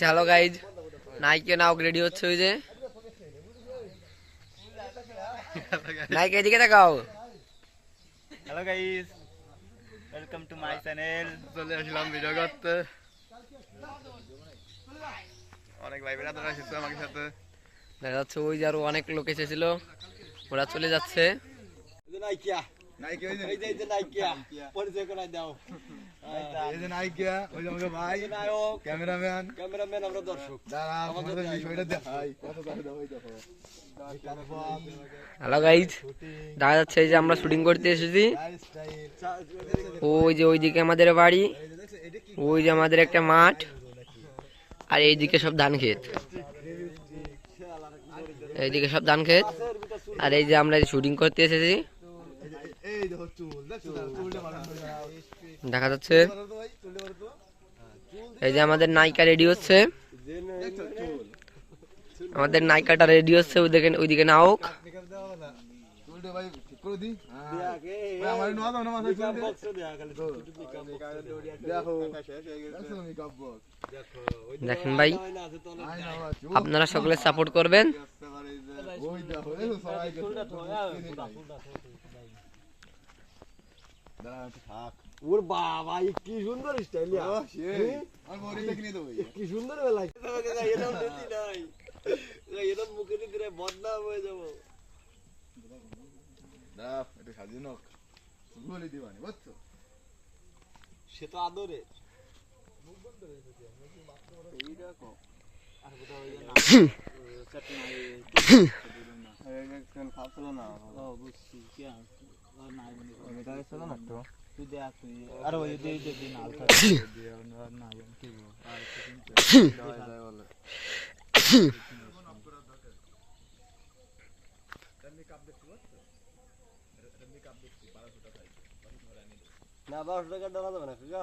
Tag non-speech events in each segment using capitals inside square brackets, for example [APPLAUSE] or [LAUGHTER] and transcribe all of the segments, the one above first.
Hello guys নাইকে নাও ready হচ্ছে ওই যে। নাইকে এদিকে দেখাও hello guys welcome to my channel চলে আসলাম ভিডিও করতে। অনেক ভাই এসেছে আমার সাথে। দেখা যাচ্ছে ওই যে আরও অনেক লোক এসেছিল। ওরা চলে যাচ্ছে। নাইকি ওই যে এই যে নাইকিয়া পরিচয় করে দাও এই যে নাইকিয়া ওই যে আমাকে ভাই নায়ক ক্যামেরাম্যান ক্যামেরাম্যান আমরা দর্শক দাঁড়া আমাদের বিষয়টা দেখাই কত টাকা দাও ওই দেখো হ্যালো গাইজ দেখা যাচ্ছে এই যে আমরা শুটিং করতে এসেছি। ওই যে ওইদিকে আমাদের বাড়ি ওই যে আমাদের একটা মাঠ আর এইদিকে সব ধান ক্ষেত। এইদিকে সব ধান ক্ষেত আর এই যে আমরা শুটিং করতে এসেছি এই দেখো চুল যাচ্ছে। এই যে আমাদের নায়িকা রেডি হচ্ছে। আমাদের নায়িকাটা রেডি হচ্ছে ওইদিকে ওইদিকে নাওক দেখেন ভাই আপনারা সকলে সাপোর্ট করবেন ওই দেখো এই সবাই চুলটা দাঁড়া একটু থাক ওর বাবা এই কি সুন্দর স্টাইল কি সুন্দর মুখে দিলে বদনাম হয়ে যাব। দাঁড়া একটু সাজিয়ে নক। বলি দিবানি বুঝছ? সে তো আদরে। [COUGHS] আরে দেখি না না। কি আর না বারোশো টাকা দেওয়া যাবে না কাকা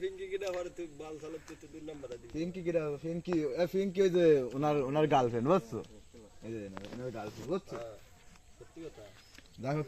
ফিঙ্কি কিনা তুই বাল চালাতে তো দুই নাম্বার দিবি এ ফিঙ্কি ওই যে ওনার ওনার গার্লফ্রেন্ড বুঝছ? এই যে ওনার গার্লফ্রেন্ড বুঝছ? সত্যি কথা। দেখো